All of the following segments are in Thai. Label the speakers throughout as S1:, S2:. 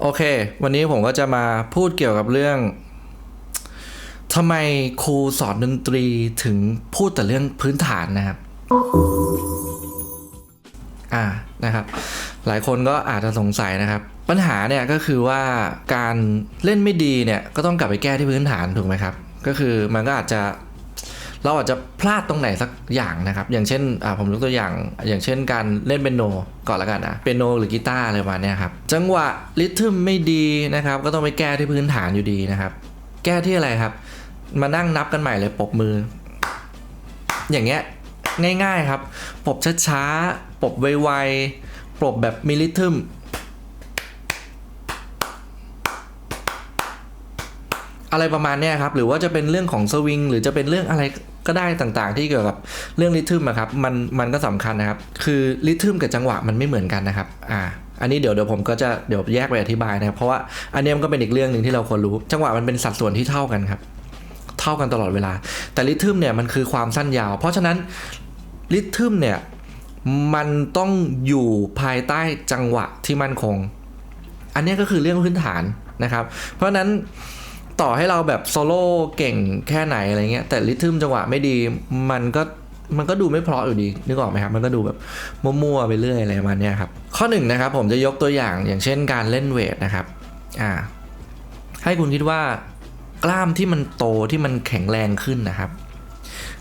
S1: โอเค วันนี้ผมก็จะมาพูดเกี่ยวกับเรื่องทำไมครูสอนดนตรีถึงพูดแต่เรื่องพื้นฐานนะครับ อ่า นะครับ หลายคนก็อาจจะสงสัยนะครับ ปัญหาเนี่ยก็คือว่าการเล่นไม่ดีเนี่ยก็ต้องกลับไปแก้ที่พื้นฐานถูกไหมครับ ก็คือมันก็อาจจะ เราอาจจะพลาดตรงไหนสักอย่างนะครับ อย่างเช่นอ่าผมยกตัวอย่าง อย่างเช่นการเล่นเปียโนก่อนละกันนะเปียโนหรือกีตาร์อะไรมาเนี้ยครับ จังหวะริทึมไม่ดีนะครับ ก็ต้องไปแก้ที่พื้นฐานอยู่ดีนะครับ แก้ที่อะไรครับ มานั่งนับกันใหม่เลยปบมือ อย่างเงี้ยง่ายๆครับ ปบช้าๆ ปบไวๆ ปบแบบมีริทึมอะไรประมาณเนี้ยครับ หรือว่าจะเป็นเรื่องของสวิง หรือจะเป็นเรื่องอะไร ก็ได้ต่างๆ ที่เกี่ยวกับเรื่องริทึมอะครับมันมันก็สำคัญนะครับ คือริทึมกับจังหวะมันไม่เหมือนกันนะครับอ่าอันนี้เดี๋ยวเดี๋ยวผมก็จะเดี๋ยวแยกไปอธิบายนะครับเพราะว่าอันนี้มันก็เป็นอีกเรื่องหนึ่งที่เราควรรู้ จังหวะมันเป็นสัดส่วนที่เท่ากันครับ เท่ากันตลอดเวลา แต่ริทึมเนี่ยมันคือความสั้นยาว เพราะฉะนั้นริทึมเนี่ยมันต้องอยู่ภายใต้จังหวะที่มั่นคง อันนี้ก็คือเรื่องพื้นฐานนะครับ เพราะฉะนั้น ต่อให้เราแบบโซโล่เก่งแค่ไหนอะไรเงี้ยแต่ริทึมจังหวะไม่ดีมันก็มันก็ดูไม่เพราะอยู่ดีนึกออกไหมครับ มันก็ดูแบบมั่วๆไปเรื่อยอะไรประมาณเนี้ยครับ ข้อหนึ่งนะครับผมจะยกตัวอย่างอย่างเช่นการเล่นเวทนะครับอ่าให้คุณคิดว่ากล้ามที่มันโตที่มันแข็งแรงขึ้นนะครับ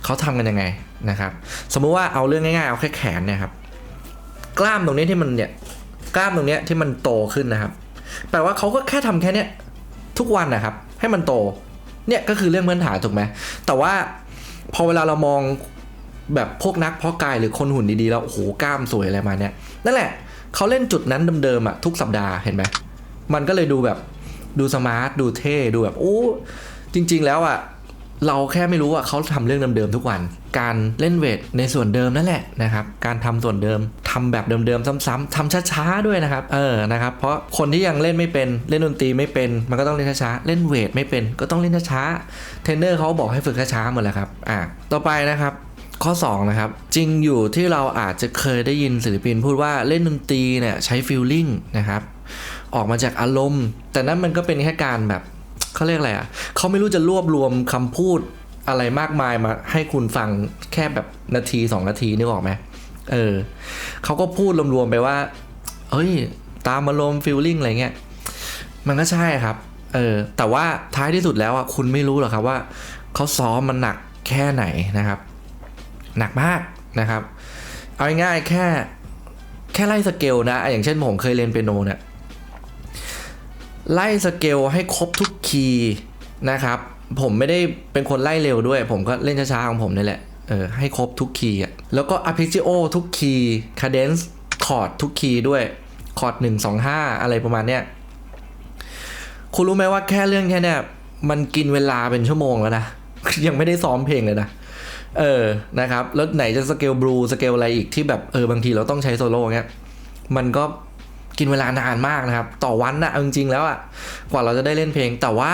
S1: เขาทำกันยังไงนะครับ สมมุติว่าเอาเรื่องง่ายๆเอาแค่แขนเนี่ยครับ กล้ามตรงนี้ที่มันเนี่ยกล้ามตรงนี้ที่มันโตขึ้นนะครับ แปลว่าเขาก็แค่ทำแค่เนี้ยทุกวันนะครับ ให้มันโต เนี่ยก็คือเรื่องพื้นฐานถูกไหมแต่ว่าพอเวลาเรามองแบบพวกนักเพาะกายหรือคนหุ่นดีๆแล้วโอ้โหกล้ามสวยอะไรมาเนี่ยนั่นแหละเขาเล่นจุดนั้นเดิมๆอะทุกสัปดาห์เห็นไหมมันก็เลยดูแบบดูสมาร์ทดูเท่ดูแบบโอ้จริง ๆ แล้วอะเราแค่ไม่รู้ว่าเขาทำเรื่องเดิมๆทุกวัน การเล่นเวทในส่วนเดิมนั่นแหละนะครับ การทำส่วนเดิม ทำแบบเดิมๆซ้ำๆทำช้าๆด้วยนะครับ เออนะครับเพราะคนที่ยังเล่นไม่เป็นเล่นดนตรีไม่เป็น มันก็ต้องเล่นช้าๆเล่นเวทไม่เป็นก็ต้องเล่นช้าๆเทรนเนอร์เขาบอกให้ฝึกช้าๆหมดแล้วครับอะต่อไปนะครับข้อ2นะครับจริงอยู่ที่เราอาจจะเคยได้ยินศิลปินพูดว่าเล่นดนตรีเนี่ยใช้ฟีลลิ่งนะครับออกมาจากอารมณ์ แต่นั้นมันก็เป็นแค่การแบบเขาเรียกอะไรอะเขาไม่รู้จะรวบรวมคำพูดอะไรมากมายมาให้คุณฟังแค่แบบนาที 2 นาทีนึกออกไหม เออเขาก็พูดรวมๆไปว่า เฮ้ย ตามอารมณ์ฟีลลิ่งอะไรเงี้ย มันก็ใช่ครับ เออ แต่ว่าท้ายที่สุดแล้วอะคุณไม่รู้หรอกครับว่าเขาซ้อมมันหนักแค่ไหนนะครับ หนักมากนะครับ เอาง่ายๆแค่แค่ไล่สเกลนะ อย่างเช่นผมเคยเรียนเปียโนเนี่ย ไล่สเกลให้ครบทุกคีย์นะครับ ผมไม่ได้เป็นคนไล่เร็วด้วย ผมก็เล่นช้าๆของผมนี่แหละ เออให้ครบทุกคีย์อะแล้วก็ arpeggio ทุกคีย์ cadence คอร์ดทุกคีย์ด้วยคอร์ดหนึ่งสองห้าอะไรประมาณเนี้ยคุณรู้ไหมว่าแค่เรื่องแค่เนี้ยมันกินเวลาเป็นชั่วโมงแล้วนะ ยังไม่ได้ซ้อมเพลงเลยนะ เออนะครับ แล้วไหนจะสเกลบลูสเกลอะไรอีกที่แบบเออบางทีเราต้องใช้โซโล่เงี้ยมันก็กินเวลานานมากนะครับ ต่อวันนะเอาจริงๆแล้วอะกว่าเราจะได้เล่นเพลงแต่ว่า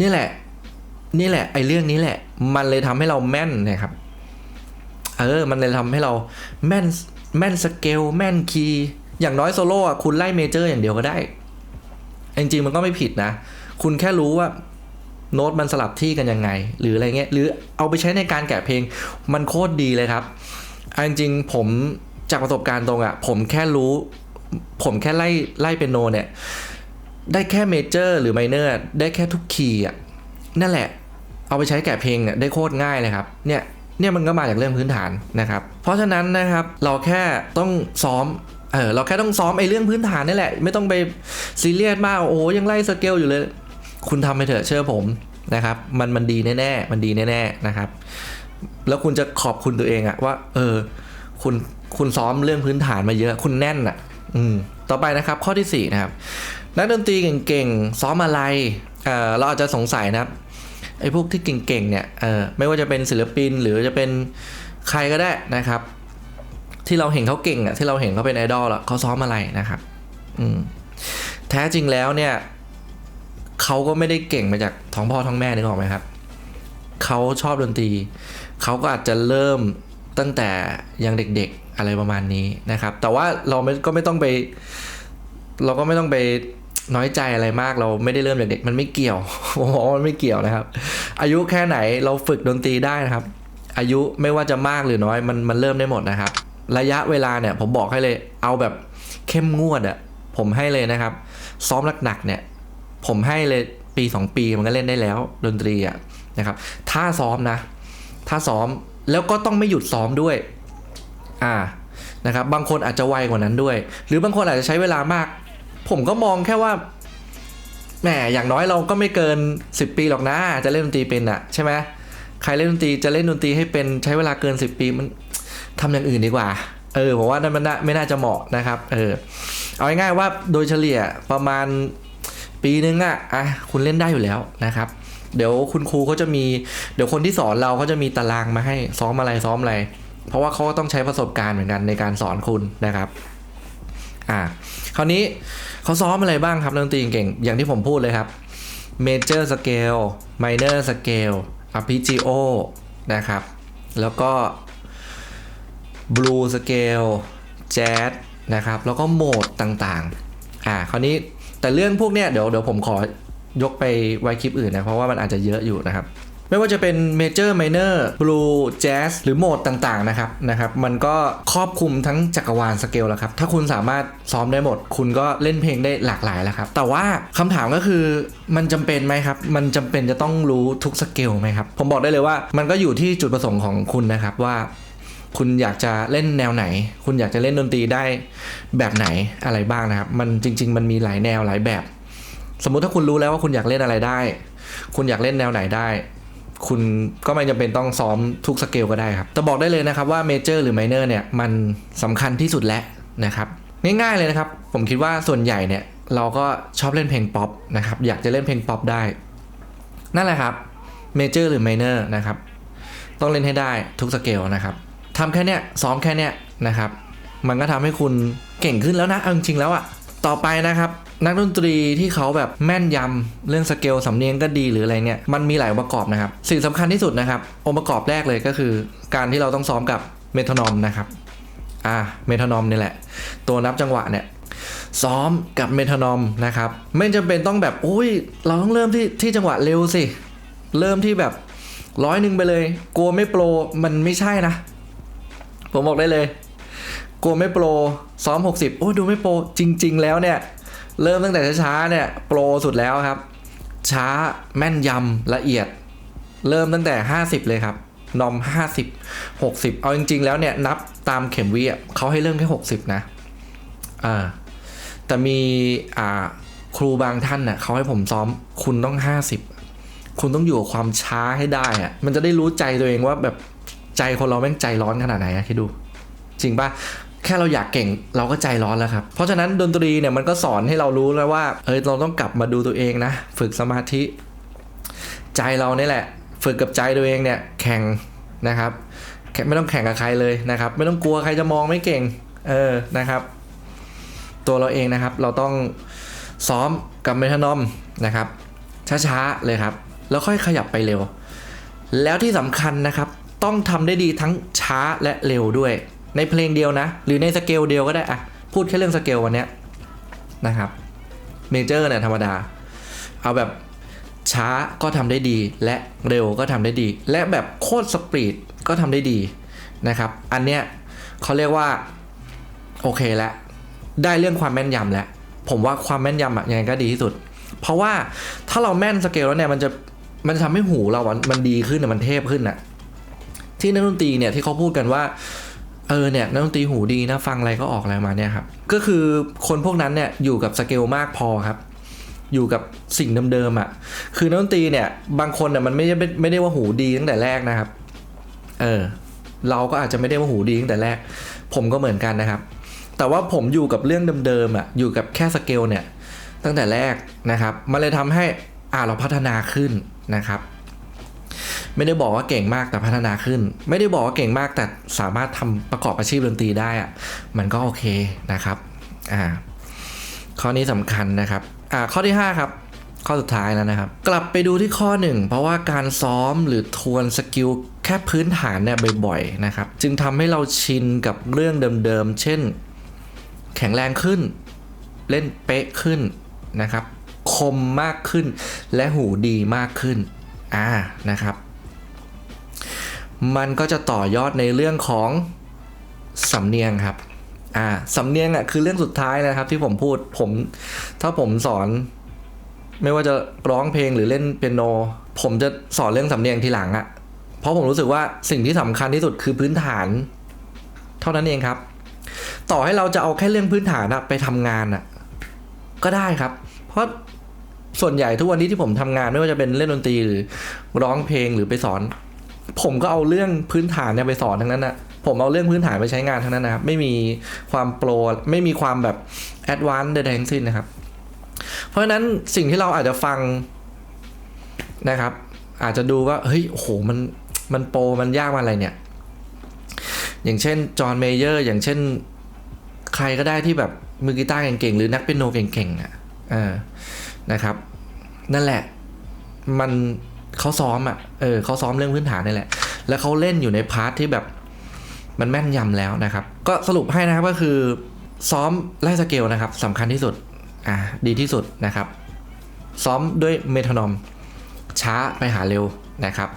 S1: นี่แหละ นี่แหละไอ้เรื่องนี้แหละ มันเลยทำให้เราแม่นนะครับ เออ มันเลยทำให้เราแม่นแม่นสเกลแม่นคีย์อย่างน้อยโซโล่อะคุณไล่เมเจอร์อย่างเดียวก็ได้ จริงๆมันก็ไม่ผิดนะ คุณแค่รู้ว่าโน้ตมันสลับที่กันยังไง หรืออะไรเงี้ยหรือเอาไปใช้ในการแกะเพลงมันโคตรดีเลยครับเอาจริงๆผมจากประสบการณ์ตรงอะ่ะ ผมแค่รู้ ผมแค่ไล่ไล่เป็นโนเนี่ย ได้แค่เมเจอร์หรือไมเนอร์ได้แค่ทุกคีย์อะ นั่นแหละ เอาไปใช้แกะเพลงเนี่ยได้โคตรง่ายเลยครับเนี่ยเนี่ยมันก็มาจากเรื่องพื้นฐานนะครับ เพราะฉะนั้นนะครับเราแค่ต้องซ้อมเออเราแค่ต้องซ้อมไอ้เรื่องพื้นฐานนี่แหละ ไม่ต้องไปซีเรียสมากโอ้ยังไล่สเกลอยู่เลย คุณทำไปเถอะเชื่อผมนะครับมันมันดีแน่ๆมันดีแน่ๆนะครับ แล้วคุณจะขอบคุณตัวเองอะว่า เออ คุณคุณซ้อมเรื่องพื้นฐานมาเยอะ คุณแน่นอะอืมต่อไปนะครับข้อที่4นะครับนักดนตรีเก่งๆซ้อมอะไรเออเราอาจจะสงสัยนะครับ ไอ้พวกที่เก่งๆเนี่ยเออไม่ว่าจะเป็นศิลปินหรือจะเป็นใครก็ได้นะครับ ที่เราเห็นเขาเก่งอะที่เราเห็นเขาเป็นไอดอลอะเขาซ้อมอะไรนะครับ อืมแท้จริงแล้วเนี่ยเขาก็ไม่ได้เก่งมาจากท้องพ่อท้องแม่นึกออกไหมครับเขาชอบดนตรีเขาก็อาจจะเริ่มตั้งแต่ยังเด็กๆอะไรประมาณนี้นะครับ แต่ว่าเราไม่ก็ไม่ต้องไป เราก็ไม่ต้องไป น้อยใจอะไรมากเราไม่ได้เริ่มจากเด็กมันไม่เกี่ยวผมบอกว่ามันไม่เกี่ยวนะครับ อายุแค่ไหนเราฝึกดนตรีได้นะครับ อายุไม่ว่าจะมากหรือน้อยมันมันเริ่มได้หมดนะครับ ระยะเวลาเนี่ยผมบอกให้เลยเอาแบบเข้มงวดอะผมให้เลยนะครับ ซ้อมหนักๆเนี่ย ผมให้เลยปี 2 ปีมันก็เล่นได้แล้วดนตรีอะนะครับถ้าซ้อมนะ ถ้าซ้อมแล้วก็ต้องไม่หยุดซ้อมด้วยอ่านะครับบางคนอาจจะไวกว่านั้นด้วย หรือบางคนอาจจะใช้เวลามาก ผมก็มองแค่ว่าแหมอย่างน้อยเราก็ไม่เกิน 10 ปีหรอกนะ จะเล่นดนตรีเป็นอะใช่ไหมใครเล่นดนตรีจะเล่นดนตรีให้เป็นใช้เวลาเกิน 10 ปีมันทำอย่างอื่นดีกว่า เออผมว่านั่นมันไม่น่าจะเหมาะนะครับ เออ เอาง่ายๆว่าโดยเฉลี่ยประมาณปีนึงอะอะคุณเล่นได้อยู่แล้วนะครับ เดี๋ยวคุณครูเขาจะมี เดี๋ยวคนที่สอนเราเขาจะมีตารางมาให้ซ้อมอะไรซ้อมอะไร เพราะว่าเขาก็ต้องใช้ประสบการณ์เหมือนกันในการสอนคุณนะครับ อ่า คราวนี้ เขาซ้อมอะไรบ้างครับนักดนตรีเก่ง อย่างที่ผมพูดเลยครับ Major Scale Minor Scale Arpeggio นะครับ แล้วก็ Blue Scale Jazz นะครับ แล้วก็โหมดต่างๆ อ่า คราวนี้แต่เรื่องพวกเนี้ยเดี๋ยวเดี๋ยวผมขอยกไปไว้คลิปอื่นนะ เพราะว่ามันอาจจะเยอะอยู่นะครับ ไม่ว่าจะเป็น Major Minor Blue Jazz หรือโหมดต่างๆนะครับนะครับ มันก็ครอบคลุมทั้งจักรวาลสเกลแล้วครับ ถ้าคุณสามารถซ้อมได้หมด คุณก็เล่นเพลงได้หลากหลายแล้วครับ แต่ว่าคำถามก็คือมันจำเป็นไหมครับ มันจำเป็นจะต้องรู้ทุกสเกลไหมครับ ผมบอกได้เลยว่า มันก็อยู่ที่จุดประสงค์ของคุณนะครับว่าคุณอยากจะเล่นแนวไหน คุณอยากจะเล่นดนตรีได้แบบไหนอะไรบ้างนะครับ มันจริง ๆ มันมีหลายแนวหลายแบบ สมมุติถ้าคุณรู้แล้วว่าคุณอยากเล่นอะไรได้ คุณอยากเล่นแนวไหนได้ คุณก็ไม่จำเป็นต้องซ้อมทุกสเกลก็ได้ครับ แต่บอกได้เลยนะครับว่าเมเจอร์หรือไมเนอร์เนี่ยมันสำคัญที่สุดแล้วนะครับง่ายๆเลยนะครับ ผมคิดว่าส่วนใหญ่เนี่ยเราก็ชอบเล่นเพลงป๊อปนะครับอยากจะเล่นเพลงป๊อปได้ นั่นแหละครับเมเจอร์หรือไมเนอร์นะครับต้องเล่นให้ได้ทุกสเกลนะครับทำแค่เนี้ยซ้อมแค่เนี้ยนะครับ มันก็ทำให้คุณเก่งขึ้นแล้วนะเอาจริงๆแล้วอะต่อไปนะครับ นักดนตรีที่เขาแบบแม่นยำเรื่องสเกลสำเนียงก็ดีหรืออะไรเนี่ยมันมีหลายองค์ประกอบนะครับ สิ่งสำคัญที่สุดนะครับ องค์ประกอบแรกเลยก็คือ การที่เราต้องซ้อมกับเมทานอมนะครับอ่าเมทานอมนี่แหละ ตัวนับจังหวะเนี่ยซ้อมกับเมทานอมนะครับ ไม่จำเป็นต้องแบบโอ้ยเราต้องเริ่มที่ที่จังหวะเร็วสิ เริ่มที่แบบร้อยหนึ่งไปเลย กลัวไม่โปรมันไม่ใช่นะ ผมบอกได้เลย กลัวไม่โปรซ้อม 60 โอ้ยดูไม่โปรจริง ๆ แล้วเนี่ย เริ่มตั้งแต่ช้าๆเนี่ยโปรสุดแล้วครับ ช้าแม่นยำละเอียด เริ่มตั้งแต่ 50 เลยครับนอม 50 60 เอาจริง ๆ แล้วเนี่ยนับตามเข็มวิอะเขาให้เริ่มแค่ 60 นะอ่าแต่มีอ่าครูบางท่านน่ะเขาให้ผมซ้อมคุณต้อง 50 คุณต้องอยู่กับความช้าให้ได้อะมันจะได้รู้ใจตัวเองว่าแบบใจคนเราแม่งใจร้อนขนาดไหนอะคิดดู จริงปะ แค่เราอยากเก่งเราก็ใจร้อนแล้วครับ เพราะฉะนั้นดนตรีเนี่ยมันก็สอนให้เรารู้แล้วว่าเออเราต้องกลับมาดูตัวเองนะ ฝึกสมาธิ ใจเราเนี่ยแหละ ฝึกกับใจตัวเองเนี่ยแข่งนะครับไม่ต้องแข่งกับใครเลยนะครับ ไม่ต้องกลัวใครจะมองไม่เก่งเออนะครับ ตัวเราเองนะครับ เราต้องซ้อมกับเมทานอมนะครับ ช้าๆเลยครับ แล้วค่อยขยับไปเร็ว แล้วที่สำคัญนะครับ ต้องทำได้ดีทั้งช้าและเร็วด้วย ในเพลงเดียวนะ หรือในสเกลเดียวก็ได้อะพูดแค่เรื่องสเกลวันเนี้ยนะครับเมเจอร์เนี่ยธรรมดา เอาแบบช้าก็ทำได้ดี และเร็วก็ทำได้ดี และแบบโคตรสปีดก็ทำได้ดีนะครับ อันเนี้ยเขาเรียกว่า โอเคแล้วได้เรื่องความแม่นยำแล้วผมว่าความแม่นยำอะยังไงก็ดีที่สุด เพราะว่าถ้าเราแม่นสเกลแล้วเนี่ยมันจะมันจะทำให้หูเราอะมันดีขึ้นมันเทพขึ้นอะที่นักดนตรีเนี่ยที่เขาพูดกันว่า เออเนี่ยนักดนตรีหูดีนะฟังอะไรก็ออกอะไรมาเนี่ยครับ ก็คือคนพวกนั้นเนี่ยอยู่กับสเกลมากพอครับ อยู่กับสิ่งเดิมๆอะ่ะ คือนักดนตรีเนี่ย บางคนเนี่ยมันไม่ได้ไม่ได้ว่าหูดีตั้งแต่แรกนะครับ เออ เราก็อาจจะไม่ได้ว่าหูดีตั้งแต่แรก ผมก็เหมือนกันนะครับ แต่ว่าผมอยู่กับเรื่องเดิมๆอะ อยู่กับแค่สเกลเนี่ย ตั้งแต่แรกนะครับ มันเลยทำให้อ่าเราพัฒนาขึ้นนะครับ ไม่ได้บอกว่าเก่งมากแต่พัฒนาขึ้น ไม่ได้บอกว่าเก่งมากแต่สามารถทำประกอบอาชีพดนตรีได้อะมันก็โอเคนะครับอ่าข้อนี้สำคัญนะครับอ่าข้อที่ 5 ครับ ข้อสุดท้ายแล้วนะครับ กลับไปดูที่ข้อ 1 เพราะว่าการซ้อมหรือทวนสกิลแค่พื้นฐานเนี่ยบ่อยๆนะครับ จึงทำให้เราชินกับเรื่องเดิมๆ เช่น แข็งแรงขึ้น เล่นเป๊ะขึ้นนะครับ คมมากขึ้น และหูดีมากขึ้น อ่านะครับ มันก็จะต่อยอดในเรื่องของสำเนียงครับอ่าสำเนียงอะคือเรื่องสุดท้ายนะครับที่ผมพูดผม ถ้าผมสอน ไม่ว่าจะร้องเพลงหรือเล่นเปียโน ผมจะสอนเรื่องสำเนียงทีหลังอะเพราะผมรู้สึกว่าสิ่งที่สำคัญที่สุดคือพื้นฐาน เท่านั้นเองครับ ต่อให้เราจะเอาแค่เรื่องพื้นฐานอะไปทำงานอะก็ได้ครับ เพราะส่วนใหญ่ทุกวันนี้ที่ผมทำงานไม่ว่าจะเป็นเล่นดนตรีหรือร้องเพลงหรือไปสอน ผมก็เอาเรื่องพื้นฐานเนี่ยไปสอนทั้งนั้นนะผมเอาเรื่องพื้นฐานไปใช้งานทั้งนั้นนะครับ ไม่มีความโปรไม่มีความแบบแอดวานซ์ใดๆทั้งสิ้นนะครับ เพราะฉะนั้นสิ่งที่เราอาจจะฟังนะครับ อาจจะดูว่าเฮ้ยโอ้โหมันมันโปรมันยากมันอะไรเนี่ย อย่างเช่นจอห์นเมเยอร์อย่างเช่นใครก็ได้ที่แบบมือกีตาร์เก่งๆหรือนักเปียโนเก่งๆอะนะครับ นั่นแหละมัน เขาซ้อมอะเออเขาซ้อมเรื่องพื้นฐานนี่แหละ แล้วเขาเล่นอยู่ในพาร์ทที่แบบมันแม่นยำแล้วนะครับ ก็สรุปให้นะครับก็คือซ้อมไล่สเกลนะครับสำคัญที่สุดอ่าดีที่สุดนะครับ ซ้อมด้วยเมทานอมช้าไปหาเร็วนะครับ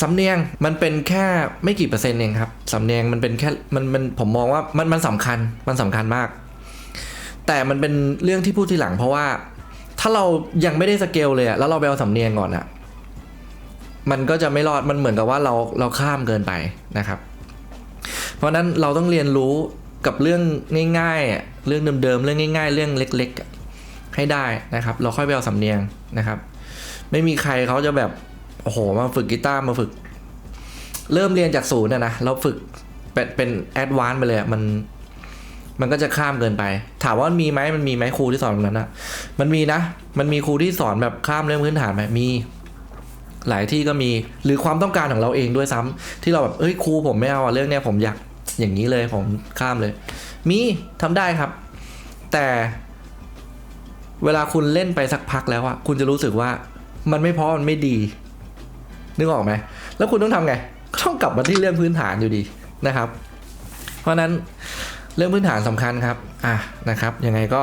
S1: สำเนียงมันเป็นแค่ไม่กี่เปอร์เซ็นต์เองครับสำเนียงมันเป็นแค่มันมันผมมองว่ามันมันสำคัญมันสำคัญมาก แต่มันเป็นเรื่องที่พูดทีหลังเพราะว่า ถ้าเรายังไม่ได้สเกลเลยอะแล้วเราไปเอาสำเนียงก่อนอะ มันก็จะไม่รอดมันเหมือนกับว่าเราเราข้ามเกินไปนะครับ เพราะนั้นเราต้องเรียนรู้กับเรื่องง่ายๆเรื่องเดิมๆเรื่องง่าย ๆ เรื่องเล็ก ๆ ให้ได้นะครับ เราค่อยไปเอาสำเนียงนะครับ ไม่มีใครเขาจะแบบโอ้โหมาฝึกกีตาร์มาฝึก เริ่มเรียนจากศูนย์นะนะเราฝึกเป็นเป็นแอดวานซ์ไปเลยมันมันก็จะข้ามเกินไป ถามว่ามันมีไหมมันมีไหมครูที่สอนตรงนั้นอะมันมีนะ มันมีครูที่สอนแบบข้ามเรื่องพื้นฐานไหมมี หลายที่ก็มีหรือความต้องการของเราเองด้วยซ้ำที่เราแบบเอ้ยครูผมไม่เอาเรื่องเนี้ยผมอยากอย่างนี้เลยผมข้ามเลย มีทำได้ครับ แต่เวลาคุณเล่นไปสักพักแล้วอะคุณจะรู้สึกว่ามันไม่พราะมันไม่ดี นึกออกไหมแล้วคุณต้องทำไงต้องกลับมาที่เรื่องพื้นฐานอยู่ดีนะครับ เพราะนั้นเรื่องพื้นฐานสำคัญครับอะนะครับ ยังไงก็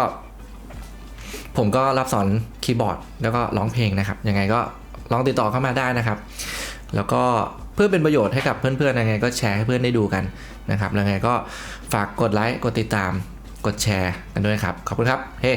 S1: ผมก็รับสอนคีย์บอร์ด แล้วก็ร้องเพลงนะครับ ยังไงก็ ลองติดต่อเข้ามาได้นะครับ แล้วก็เพื่อเป็นประโยชน์ให้กับเพื่อนๆยังไงก็แชร์ให้เพื่อนได้ดูกันนะครับ แล้วยังไงก็ฝากกดไลค์ กดติดตาม กดแชร์กันด้วยครับ ขอบคุณครับ เฮ้